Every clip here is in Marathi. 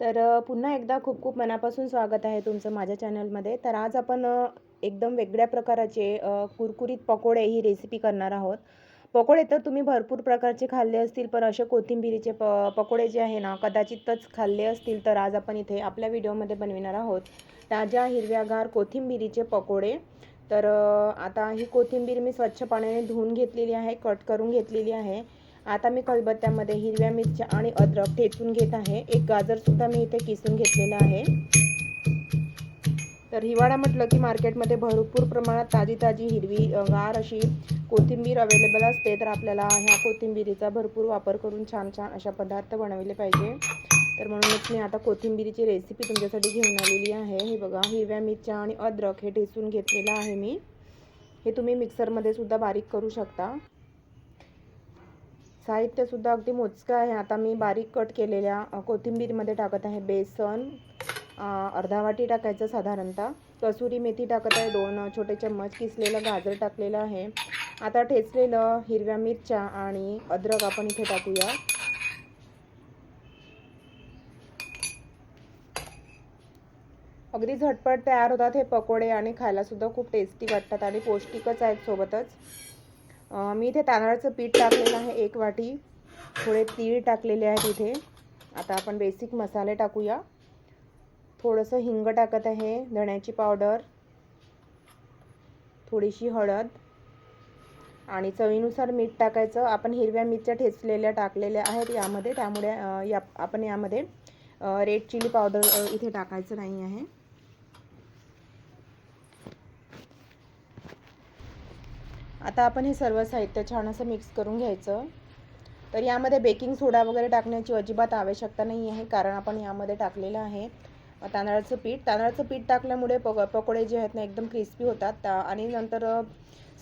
तर पुन्हा एकदा खूप खूप मनापासून स्वागत आहे तुमचं माझ्या चॅनलमध्ये. तर आज आपण एकदम वेगळ्या प्रकाराचे कुरकुरीत पकोडे ही रेसिपी करणार आहोत. पकोडे तर तुम्ही भरपूर प्रकारचे खाल्ले असतील पण असे कोथिंबिरीचे प पकोडे जे आहे ना कदाचितच खाल्ले असतील तर आज आपण इथे आपल्या व्हिडिओमध्ये बनविणार आहोत. ताज्या हिरव्यागार कोथिंबिरीचे पकोडे. तर आता ही कोथिंबीर मी स्वच्छ पाण्याने धुवून घेतलेली आहे कट करून घेतलेली आहे. आता मी खलबत्त्यामध्ये हिरव्या मिरच्या आणि अद्रक ठेचून घेत आहे. एक गाजरसुद्धा मी इथे किसून घेतलेला आहे. तर हिवाळा म्हटलं की मार्केटमध्ये भरपूर प्रमाणात ताजी ताजी हिरवी गार अशी कोथिंबीर अवेलेबल असते. तर आपल्याला ह्या कोथिंबिरीचा भरपूर वापर करून छान छान अशा पदार्थ बनवले पाहिजे. तर म्हणूनच मी आता कोथिंबिरीची रेसिपी तुमच्यासाठी घेऊन आलेली आहे. हे बघा हिरव्या मिरच्या आणि अद्रक हे ठेचून घेतलेलं आहे मी. हे तुम्ही मिक्सरमध्ये सुद्धा बारीक करू शकता. साहित्यसुद्धा अगदी मोजकं आहे. आता मी बारीक कट केलेल्या कोथिंबीरमध्ये टाकत आहे बेसन अर्धा वाटी टाकायचं साधारणतः. कसुरी मेथी टाकत आहे दोन छोटे चम्मच किसलेलं गाजर टाकलेलं आहे. आता ठेचलेलं हिरव्या मिरच्या आणि अद्रक आपण इथे टाकूया. अगदी झटपट तयार होतात हे पकोडे आणि खायलासुद्धा खूप टेस्टी वाटतात आणि पौष्टिकच आहेत सोबतच. मी इथे तांदळाचं पीठ टाकलेलं आहे एक वाटी. थोडे तीळ टाकलेले आहेत इथे. आता आपण बेसिक मसाले टाकूया. थोडंसं हिंग टाकत आहे धण्याची पावडर थोडीशी हळद आणि चवीनुसार मीठ टाकायचं. आपण हिरव्या मिरच्या ठेचलेल्या टाकलेल्या आहेत यामध्ये. त्यामुळे या आपण यामध्ये रेड चिली पावडर इथे टाकायचं नाही आहे. आता आपण हे सर्व साहित्य छान असं मिक्स करून घ्यायचं. तर यामध्ये बेकिंग सोडा वगैरे टाकण्याची अजिबात आवश्यकता नाही आहे कारण आपण यामध्ये टाकलेलं आहे तांदळाचं पीठ. तांदळाचं पीठ टाकल्यामुळे पक पकोडे जे आहेत ना एकदम क्रिस्पी होतात. आणि नंतर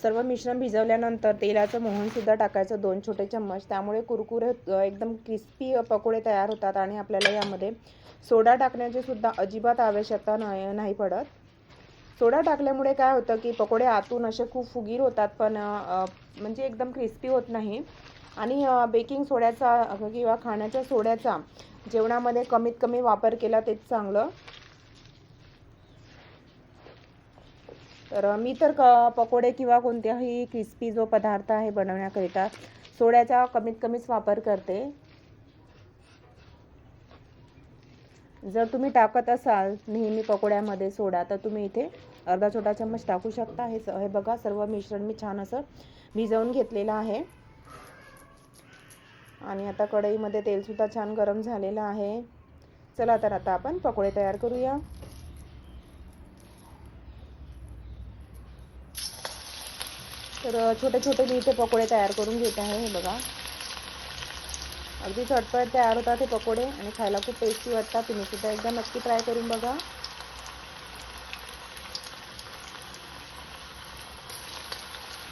सर्व मिश्रण भिजवल्यानंतर तेलाचं मोहनसुद्धा टाकायचं दोन छोटे चम्मच. त्यामुळे कुरकुरे एकदम क्रिस्पी पकोडे तयार होतात आणि आपल्याला यामध्ये सोडा टाकण्याची सुद्धा अजिबात आवश्यकता नाही नाही पडत. सोडा टाकल्यामुळे काय होतं की पकोडे आतून असे खूप फुगीर होतात पण म्हणजे एकदम क्रिस्पी होत नाही. आणि बेकिंग सोड्याचा किंवा खाण्याच्या सोड्याचा जेवणामध्ये कमीत कमी वापर केला तेच चांगलं. तर मी तर क पकोडे किंवा कोणत्याही क्रिस्पी जो पदार्थ आहे बनवण्याकरिता सोड्याचा कमीत कमीच वापर करते. जर तुम्ही टाकत असाल नेहमी पकोड्यामध्ये सोडा तर तुम्ही इथे अर्धा छोटा चम्मच टाकू शकता. हे स हे बघा सर्व मिश्रण मी छान असं भिजवून घेतलेलं आहे. आणि आता कढईमध्ये तेलसुद्धा छान गरम झालेलं आहे. चला तर आता आपण पकोडे तयार करूया. तर छोटे छोटे मी इथे पकोडे तयार करून घेत आहे हे बघा. अगदी झटपट तयार होतात हे पकोडे आणि खायला खूप टेस्टी वाटतात. तुम्ही सुद्धा एकदा नक्की ट्राय करून बघा.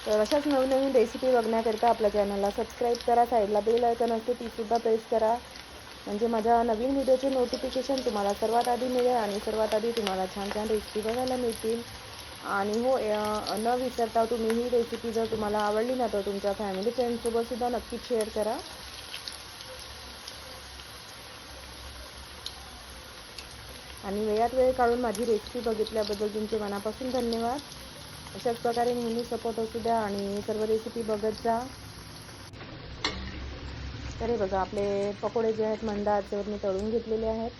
तर अशाच नवनवीन रेसिपी बघण्याकरिता आपल्या चॅनलला सबस्क्राईब करा. साईडला बेल आयकन असते तीसुद्धा प्रेस करा. म्हणजे माझ्या नवीन व्हिडिओचे नोटिफिकेशन तुम्हाला सर्वात आधी मिळेल आणि सर्वात आधी तुम्हाला छान छान रेसिपी बघायला मिळतील. आणि हो न विसरता तुम्ही ही रेसिपी जर तुम्हाला आवडली ना तर तुमच्या फॅमिली फ्रेंडसोबतसुद्धा नक्की नक्कीच शेअर करा. आणि वेळात वेळ काढून माझी रेसिपी बघितल्याबद्दल तुमचे मनापासून धन्यवाद. अशाच प्रकारे नेहमी सपोर्ट असू द्या आणि सर्व रेसिपी बघत जा. तर हे बघा आपले पकोडे जे आहेत मंद आचेवर मी तळून घेतलेले आहेत.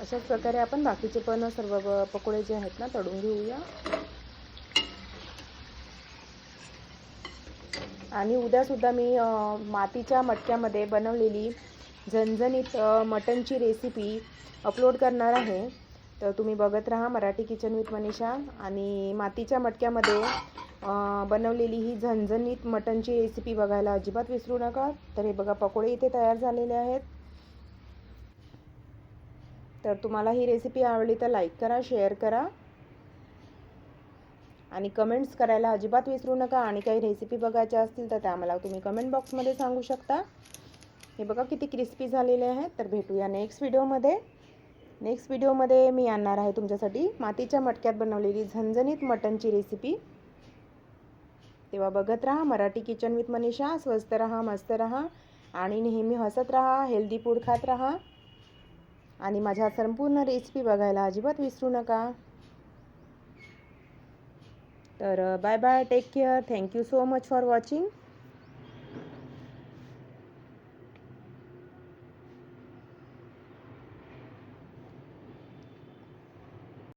अशाच प्रकारे आपण बाकीचे पण सर्व पकोडे जे आहेत ना तळून घेऊया. आणि उद्यासुद्धा मी मातीच्या मटक्यामध्ये बनवलेली झणझणीत मटनची रेसिपी अपलोड करणार आहे. तर तुम्ही बघत राहा मराठी किचन विथ मनीषा. आणि मातीच्या मटक्यामध्ये बनवलेली ही झणझणीत मटनची रेसिपी बघायला अजिबात विसरू नका. तर हे बघा पकोडे इथे तयार झालेले आहेत. तर तुम्हाला ही रेसिपी आवडली तर लाईक करा शेअर करा. आणि कमेंट्स करायला अजिबात विसरू नका आणि काही रेसिपी बघायच्या असतील तर त्या मला तुम्ही कमेंट बॉक्समध्ये सांगू शकता. हे बघा किती क्रिस्पी झालेले आहेत. तर भेटूया नेक्स्ट व्हिडिओमध्ये नेक्स्ट व्हिडिओमध्ये मी आणणार आहे तुमच्यासाठी मातीच्या मटक्यात बनवलेली झणझणीत मटनची रेसिपी तेव्हा बघत राहा मराठी किचन विथ मनीषा. स्वस्त राहा मस्त राहा. आणि नेहमी हसत राहा हेल्दी फूड खात राहा. आणि माझ्या संपूर्ण रेसिपी बघायला अजिबात विसरू नका. तर bye bye take care thank you so much for watching